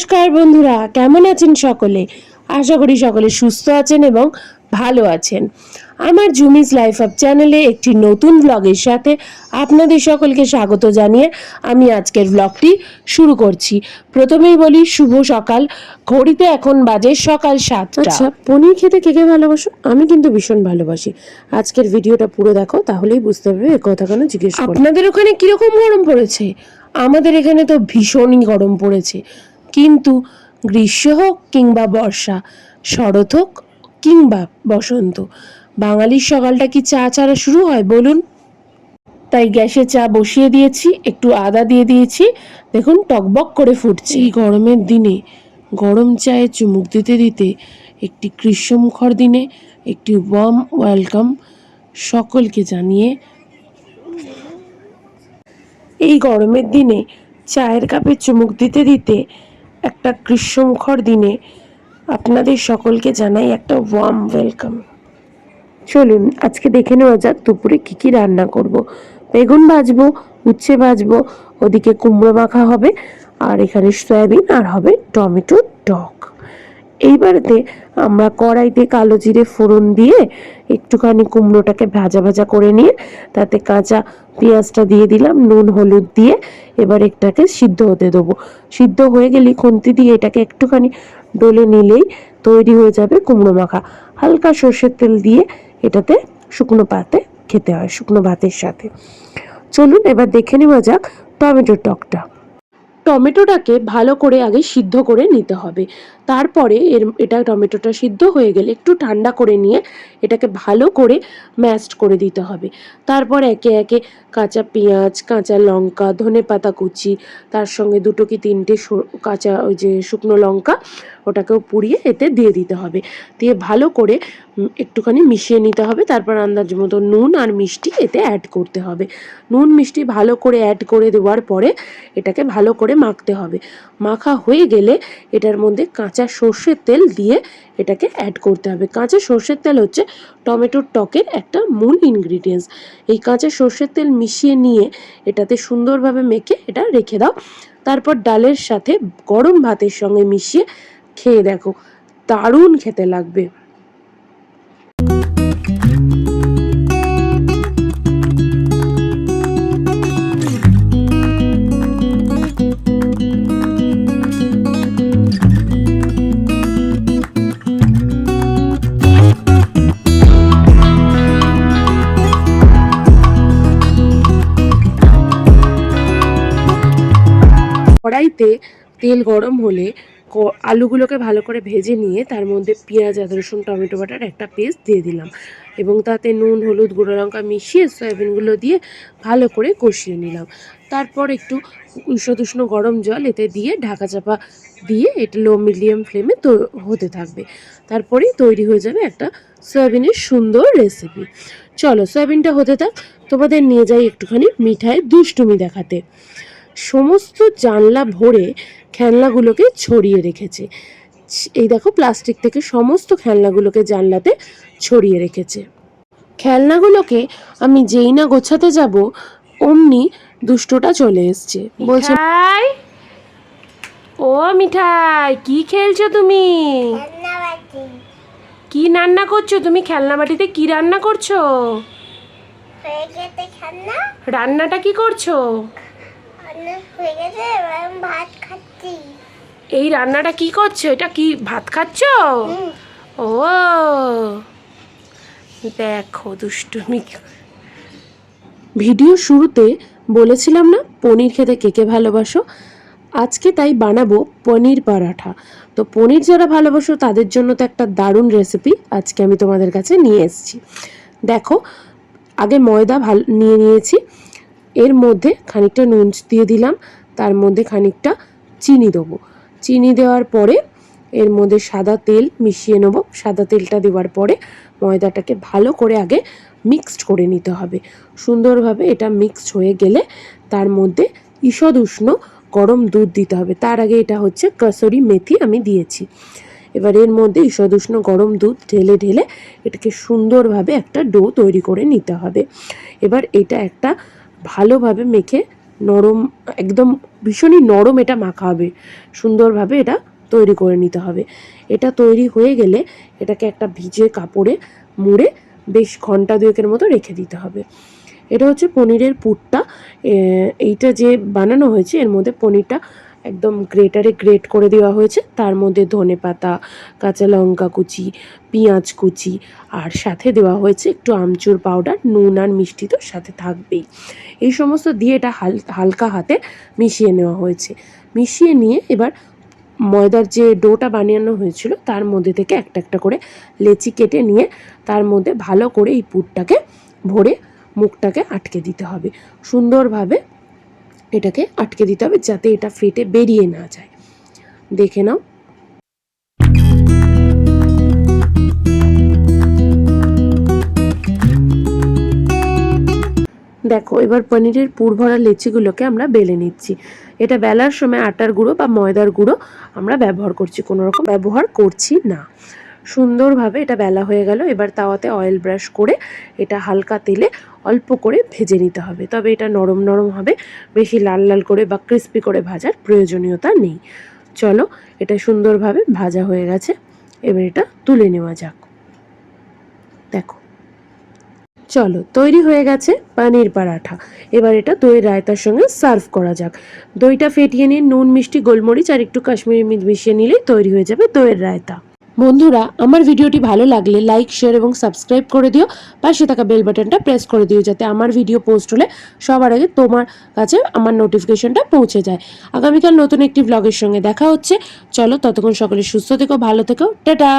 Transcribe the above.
নমস্কার বন্ধুরা কেমন আছেন সকলে? আশা করি সকলে সুস্থ আছেন এবং ভালো আছেন। আমার জুমিস লাইফ অফ চ্যানেলে একটি নতুন ব্লগের সাথে আপনাদের সকলকে স্বাগত জানিয়ে আমি আজকের ব্লগটি শুরু করছি। প্রথমেই বলি শুভ সকাল। ঘড়িতে এখন বাজে সকাল সাতটা। আচ্ছা পনির খেতে কে কে ভালোবাসো? আমি কিন্তু ভীষণ ভালোবাসি। আজকের ভিডিওটা পুরো দেখো তাহলেই বুঝতে পারবে কথা কেন জিজ্ঞেস আপনাদের ওখানে কীরকম গরম পড়েছে? আমাদের এখানে তো ভীষণই গরম পড়েছে। কিন্তু গ্রীষ্ম হোক কিংবা বর্ষা, শরৎ হোক কিংবা বসন্ত, বাঙালির সকালটা কি চা ছাড়া শুরু হয় বলুন? তাই গ্যাসে চা বসিয়ে দিয়েছি, একটু আদা দিয়ে দিয়েছি, দেখুন টকবক করে ফুটছে। এই গরমের দিনে গরম চায়ে চুমুক দিতে দিতে একটি গ্রীষ্মমুখর দিনে একটি ওয়ার্ম ওয়েলকাম সকলকে জানিয়ে এই গরমের দিনে চায়ের কাপে চুমুক দিতে দিতে একটা গ্রীষ্মমুখর দিনে আপনাদের সকলকে জানাই একটা ওয়ার্ম ওয়েলকাম চলুন, আজকে দেখে নেওয়া যাক দুপুরে কী কী রান্না করব। বেগুন ভাজবো, উচ্ছে ভাজবো, ওদিকে কুমড়ো মাখা হবে, আর এখানে সয়াবিন, আর হবে টমেটো টক এইবারেতে আমরা কড়াইতে কালো জিরে ফোড়ন দিয়ে একটুখানি কুমড়োটাকে ভাজা ভাজা করে নিয়ে তাতে কাঁচা পেঁয়াজটা দিয়ে দিলাম, নুন, হলুদ দিয়ে এবার এটাকে সিদ্ধ হতে দেবো। সিদ্ধ হয়ে গেলে খুন্তি দিয়ে এটাকে একটুখানি ডলে নিলেই তৈরি হয়ে যাবে কুমড়ো মাখা। হালকা সর্ষের তেল দিয়ে এটাতে শুকনো পাতে খেতে হয়, শুকনো ভাতের সাথে। চলুন এবার দেখে নেওয়া যাক টমেটোর টকটা। টমেটোটাকে ভালো করে আগে সিদ্ধ করে নিতে হবে। তারপরে এর, এটা টমেটোটা সিদ্ধ হয়ে গেলে একটু ঠান্ডা করে নিয়ে এটাকে ভালো করে ম্যাশড করে দিতে হবে। তারপর একে একে কাঁচা পেঁয়াজ, কাঁচা লঙ্কা, ধনে পাতা কুচি, তার সঙ্গে দুটো কি তিনটে কাঁচা ওই যে শুকনো লঙ্কা, ওটাকেও পুড়িয়ে এতে দিয়ে দিতে হবে। দিয়ে ভালো করে একটুখানি মিশিয়ে নিতে হবে। তারপর আন্দাজ মতো নুন আর মিষ্টি এতে অ্যাড করতে হবে। নুন, মিষ্টি ভালো করে অ্যাড করে দেওয়ার পরে এটাকে ভালো করে মাখতে হবে। মাখা হয়ে গেলে এটার মধ্যে কাঁচা সর্ষের তেল দিয়ে এটাকে অ্যাড করতে হবে। কাঁচা সর্ষের তেল হচ্ছে টমেটোর টকের একটা মূল ইনগ্রিডিয়েন্টস এই কাঁচা সর্ষের তেল মিশিয়ে নিয়ে এটাতে সুন্দরভাবে মেখে এটা রেখে দাও। তারপর ডালের সাথে গরম ভাতের সঙ্গে মিশিয়ে খেয়ে দেখো। দারুণ খেতে লাগবে। কড়াইতে তেল গরম হলে আলুগুলোকে ভালো করে ভেজে নিয়ে তার মধ্যে পেঁয়াজ, আদা, রসুন, টমেটো, বাটার একটা পেস্ট দিয়ে দিলাম। এবং তাতে নুন, হলুদ, গুঁড়ো লঙ্কা মিশিয়ে সয়াবিনগুলো দিয়ে ভালো করে কষিয়ে নিলাম। তারপর একটু উষ্ণ গরম জল এতে দিয়ে ঢাকা চাপা দিয়ে এটা লো মিডিয়াম ফ্লেমে তো হতে থাকবে। তারপরেই তৈরি হয়ে যাবে একটা সয়াবিনের সুন্দর রেসিপি চলো, সয়াবিনটা হতে থাক। তোমাদের নিয়ে যাই একটুখানি মিঠাই দুষ্টুমি দেখাতে। সমস্ত জানলা ভরে খেলনাগুলোকে ছড়িয়ে রেখেছে। এই দেখো প্লাস্টিক থেকে সমস্ত খেলনাগুলোকে জানলাতে ছড়িয়ে রেখেছে। খেলনাগুলোকে আমি যেই না গোছাতে যাব অমনি দুষ্টটা চলে এসছে। বলছে ও মিঠাই কি খেলছো তুমি? কি রান্না করছ তুমি? খেলনা বাটিতে কি রান্না করছ? রান্নাটা কি করছ? হয়ে গেছে ভাত খাচ্ছি। এই রান্নাটা কি করছ? এটা কি ভাত খাচ্ছ? ও দেখো দুষ্টুমি ভিডিও শুরুতে বলেছিলাম না পনির খেতে কে কে ভালোবাসো? আজকে তাই বানাবো পনির পরাঠা। তো পনির যারা ভালোবাসো তাদের জন্য তো একটা দারুণ রেসিপি আজকে আমি তোমাদের কাছে নিয়ে এসেছি। দেখো আগে ময়দা ভালো নিয়ে নিয়েছি। এর মধ্যে খানিকটা নুন দিয়ে দিলাম। তার মধ্যে খানিকটা চিনি দেবো। চিনি দেওয়ার পরে এর মধ্যে সাদা তেল মিশিয়ে নেব। সাদা তেলটা দেওয়ার পরে ময়দাটাকে ভালো করে আগে মিক্সড করে নিতে হবে। সুন্দরভাবে এটা মিক্সড হয়ে গেলে তার মধ্যে ঈষদ উষ্ণ গরম দুধ দিতে হবে। তার আগে এটা হচ্ছে কসুরি মেথি আমি দিয়েছি। এবার এর মধ্যে ঈষদ উষ্ণ গরম দুধ ঢেলে ঢেলে এটাকে সুন্দরভাবে একটা ডো তৈরি করে নিতে হবে। এবার এটা একটা ভালোভাবে মেখে নরম, একদম ভীষণই নরম এটা মাখা হবে। সুন্দরভাবে এটা তৈরি করে নিতে হবে। এটা তৈরি হয়ে গেলে এটাকে একটা ভিজে কাপড়ে মুড়ে বেশ ঘণ্টা দুয়েকের মতো রেখে দিতে হবে। এটা হচ্ছে পনিরের পুরটা। এইটা যে বানানো হয়েছে, এর মধ্যে পনিরটা একদম গ্রেটারে গ্রেট করে দেওয়া হয়েছে। তার মধ্যে ধনে পাতা, কাঁচা লঙ্কা কুচি, পেঁয়াজ কুচি আর সাথে দেওয়া হয়েছে একটু আমচুর পাউডার নুন আর মিষ্টি তো সাথে থাকবেই। এই সমস্ত দিয়ে এটা হাল, হালকা হাতে মিশিয়ে নেওয়া হয়েছে। মিশিয়ে নিয়ে এবার ময়দার যে ডোটা বানানো হয়েছিল, তার মধ্যে থেকে একটা একটা করে লেচি কেটে নিয়ে তার মধ্যে ভালো করে এই পুরটাকে ভরে মুখটাকে আটকে দিতে হবে। সুন্দরভাবে এটাকে আটকে দিতে হবে যাতে এটা ফেটে বেরিয়ে না যায়। দেখে নাও। দেখো, এবার পনিরের পুর ভরা লেচিগুলোকে আমরা বেলে নিচ্ছি। এটা বেলার সময় আটার গুঁড়ো বা ময়দার গুঁড়ো আমরা ব্যবহার করছি, কোনো রকম ব্যবহার করছি না। সুন্দরভাবে এটা বেলা হয়ে গেল। এবার তাওয়াতে অয়েল ব্রাশ করে এটা হালকা তেলে অল্প করে ভেজে নিতে হবে। তবে এটা নরম নরম হবে, বেশি লাল লাল করে বা ক্রিস্পি করে ভাজার প্রয়োজনীয়তা নেই। চলো, এটা সুন্দরভাবে ভাজা হয়ে গেছে। এবার এটা তুলে নেওয়া যাক। দেখো। চলো, তৈরি হয়ে গেছে পানির পরাঠা। এবার এটা দইয়ের রায়তার সঙ্গে সার্ভ করা যাক। দইটা ফেটিয়ে নিয়ে নুন, মিষ্টি, গোলমরিচ আর একটু কাশ্মীরি মির্চ মিশিয়ে নিলেই তৈরি হয়ে যাবে দইয়ের রায়তা। বন্ধুরা, আমার ভিডিওটি ভালো লাগলে লাইক শেয়ার এবং সাবস্ক্রাইব করে দিও। পাশে থাকা বেল বাটনটা প্রেস করে দিও যাতে আমার ভিডিও পোস্ট হলে সবার আগে তোমার কাছে আমার নোটিফিকেশনটা পৌঁছে যায়। আগামীকাল নতুন একটি ব্লগের সঙ্গে দেখা হচ্ছে। চলো ততক্ষণ সকলে সুস্থ থেকো, ভালো থেকো। টাটা!